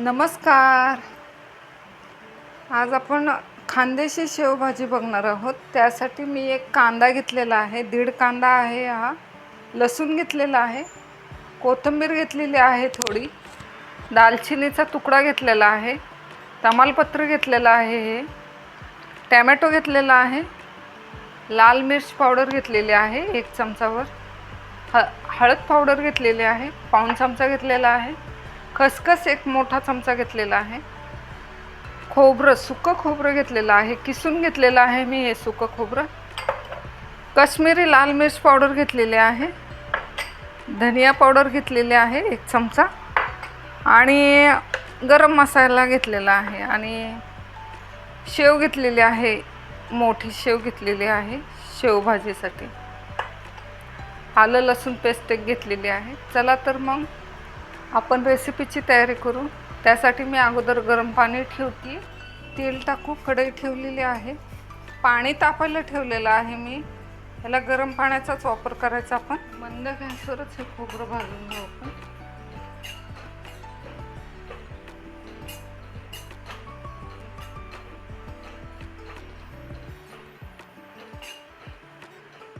नमस्कार. आज आपण खांदेशी शेवभाजी बघणार आहोत. त्यासाठी मी एक कांदा घेतलेला आहे. दीड कांदा आहे हा. लसूण घेतलेला आहे. कोथिंबीर घेतलेली आहे थोडी. दालचिनीचा तुकडा घेतलेला आहे. तमालपत्र घेतलेलं आहे हे. टॅमॅटो घेतलेला आहे. लाल मिर्च पावडर घेतलेली आहे एक चमचावर. ह हळद पावडर घेतलेली आहे. पाऊण चमचा घेतलेला आहे. खसखस एक मोठा चमचा घेतलेला आहे. खोबरं सुकं खोबरं घेतलेलं आहे. किसून घेतलेलं आहे मी हे सुकं खोबरं. कश्मीरी लाल मिर्च पावडर घेतलेली आहे. धनिया पावडर घेतलेली आहे एक चमचा. आणि गरम मसाला घेतलेला आहे. आणि शेव घेतलेली आहे. मोठी शेव घेतलेली आहे. शेवभाजीसाठी आलं लसूण पेस्ट एक घेतलेली आहे. चला तर मग आपण रेसिपीची तयारी करू. त्यासाठी मी अगोदर गरम पाणी ठेवते. तेल टाकू कढई ठेवलेली आहे. पाणी तापायला ठेवलेलं आहे मी. ह्याला गरम पाण्याचाच वापर करायचा आपण. मंद गॅसवरच हे खोबरं भाजून घेऊ आपण.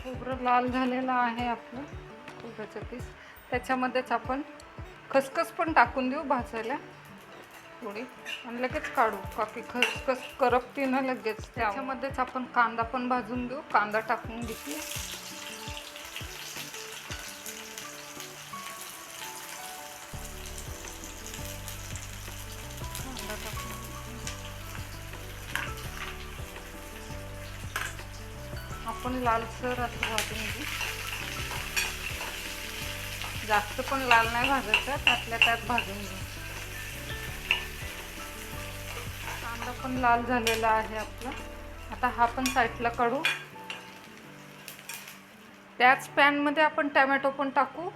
खोबरं लाल झालेलं आहे आपलं. खोबऱ्याचं पीस. त्याच्यामध्येच आपण खसखस पण टाकून देऊ भाजायला. थोडी. आणि लगेच काढू. काकी खसखस करपती ना लगेच. त्याच्यामध्येच आपण कांदा पण भाजून घेऊ कांदा टाकून घेतली. कांदा टाकून आपण लालसर असं भाजून घेऊ. जास्त पण लाल नाही भाजायचं त्यातल्या त्यात भाजून घेऊ कांदा पण लाल झालेला आहे आपला. आता हा पण साईडला काढू. त्याच पॅनमध्ये आपण टॅमॅटो पण टाकू.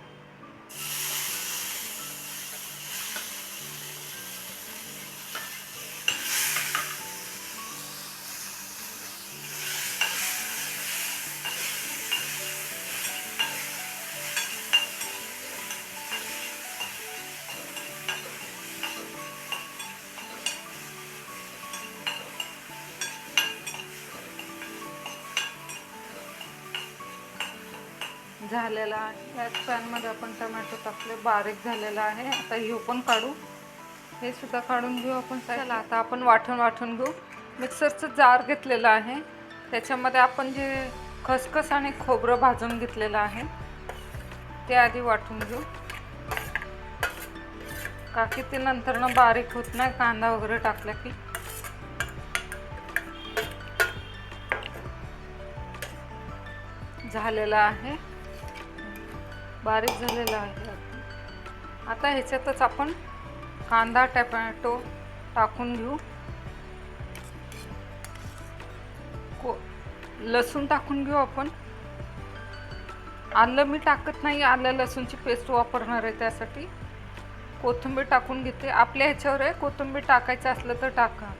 झालेला आहे. त्याच पॅनमध्ये आपण टमॅटो टाकले बारीक झालेला आहे. आता ह्यो पण काढू. हे सुद्धा काढून घेऊ आपण. चला आता आपण वाटून वाटून घेऊ. मिक्सरचं जार घेतलेलं आहे. त्याच्यामध्ये आपण जे खसखस आणि खोबरं भाजून घेतलेलं आहे ते आधी वाटून घेऊ. का की ते नंतरनं बारीक होत नाही कांदा वगैरे टाकला की. झालेला आहे. बारीक झालेला आहे. आता ह्याच्यातच आपण कांदा टॅमॅटो टाकून घेऊ. को लसूण टाकून घेऊ आपण. आलं मी टाकत नाही आलं लसूणची पेस्ट वापरणार आहे त्यासाठी. कोथिंबीर टाकून घेते. आपल्या ह्याच्यावर आहे कोथिंबीर टाकायचं असलं तर टाका.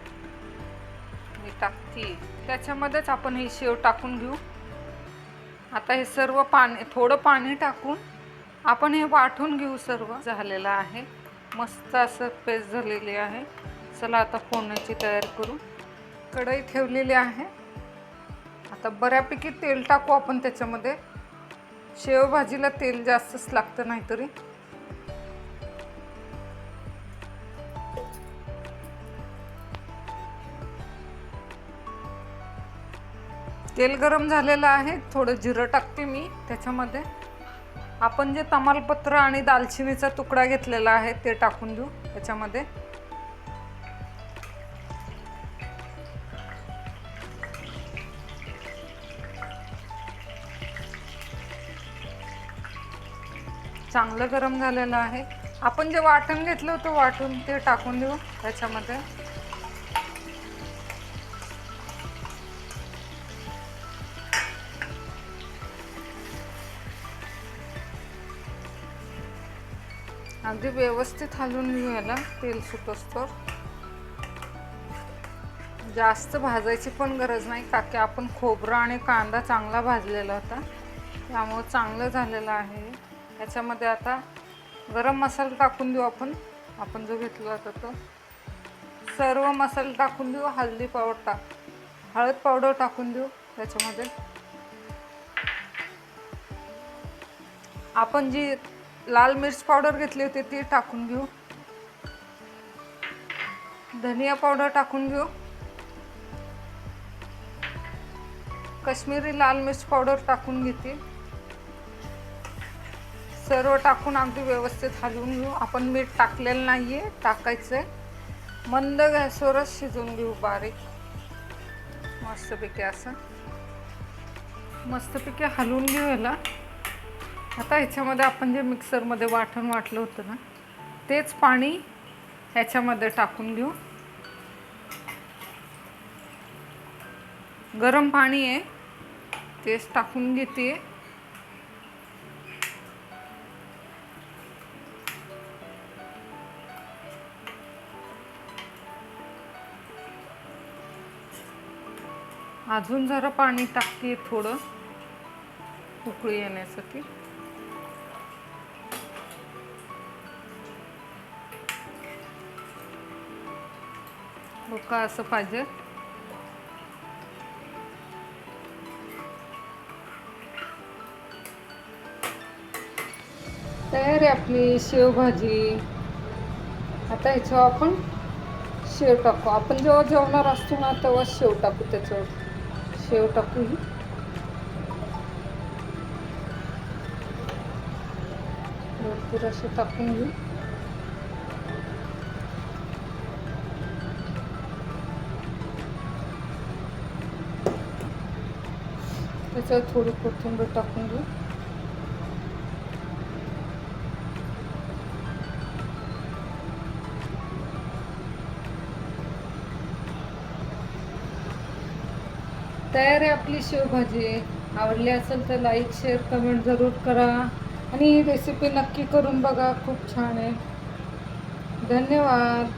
मी टाकते. त्याच्यामध्येच आपण ही शेव टाकून घेऊ. आता हे सर्व पाणी थोडं पाणी टाकून आपण हे वाटून घेऊ सर्व. झालेलं आहे. मस्त असं पेस्ट झालेली आहे. चला आता फोडण्याची तयार करू. कढई ठेवलेली आहे. आता बऱ्यापैकी तेल टाकू आपण त्याच्यामध्ये. शेवभाजीला तेल जास्तच लागतं नाहीतरी. तेल गरम झालेलं आहे. थोडं जिरं टाकते मी त्याच्यामध्ये. आपण जे तमालपत्र आणि दालचिनीचा तुकडा घेतलेला आहे ते टाकून देऊ त्याच्यामध्ये. चांगलं गरम झालेलं आहे. आपण जे वाटण घेतलं होतं वाटून ते टाकून देऊ त्याच्यामध्ये. अगदी व्यवस्थित हलवून घ्यायला तेल सुटोस्तर. जास्त भाजायची पण गरज नाही का की आपण खोबरं आणि कांदा चांगला भाजलेला होता. त्यामुळं चांगलं झालेलं आहे. याच्यामध्ये आता गरम मसाला टाकून देऊ आपण. आपण जो घेतला होता तो. सर्व मसाले टाकून देऊ हळदी पावडर टाक हळद पावडर टाकून देऊ त्याच्यामध्ये. आपण जी लाल मिर्च पावडर घेतली होती ती टाकून घेऊ. धनिया पावडर टाकून घेऊ. कश्मीरी लाल मिर्च पावडर टाकून घेते. सर्व टाकून अगदी व्यवस्थित हलवून घेऊ. आपण मीठ टाकलेलं नाही आहे टाकायचं आहे मंद गॅसवरच शिजवून घेऊ बारीक. मस्तपैकी असं. मस्तपैकी हलवून घेऊ याला. आता ह्याच्यामध्ये आपण जे मिक्सरमध्ये वाटण वाटलं होतं ना तेच पाणी ह्याच्यामध्ये टाकून घेऊ. गरम पाणी आहे तेच टाकून घेते. अजून जरा पाणी टाकते थोडं उकळी येण्यासाठी. का असं पाहिजे. तयार आहे आपली शेवभाजी. आता ह्याच्यावर आपण शेव टाकू. आपण जेव्हा जेवणार असतो ना तेव्हा शेव टाकू त्याच्यावर. शेव टाकू ही. भरपूर असे टाकून घेऊ. त्याच्यावर थोडी कोथिंबीर टाकून घेऊ तयार आहे आपली शेवभाजी. आवडली असेल तर लाईक शेअर कमेंट जरूर करा. आणि रेसिपी नक्की करून बघा. खूप छान आहे. धन्यवाद.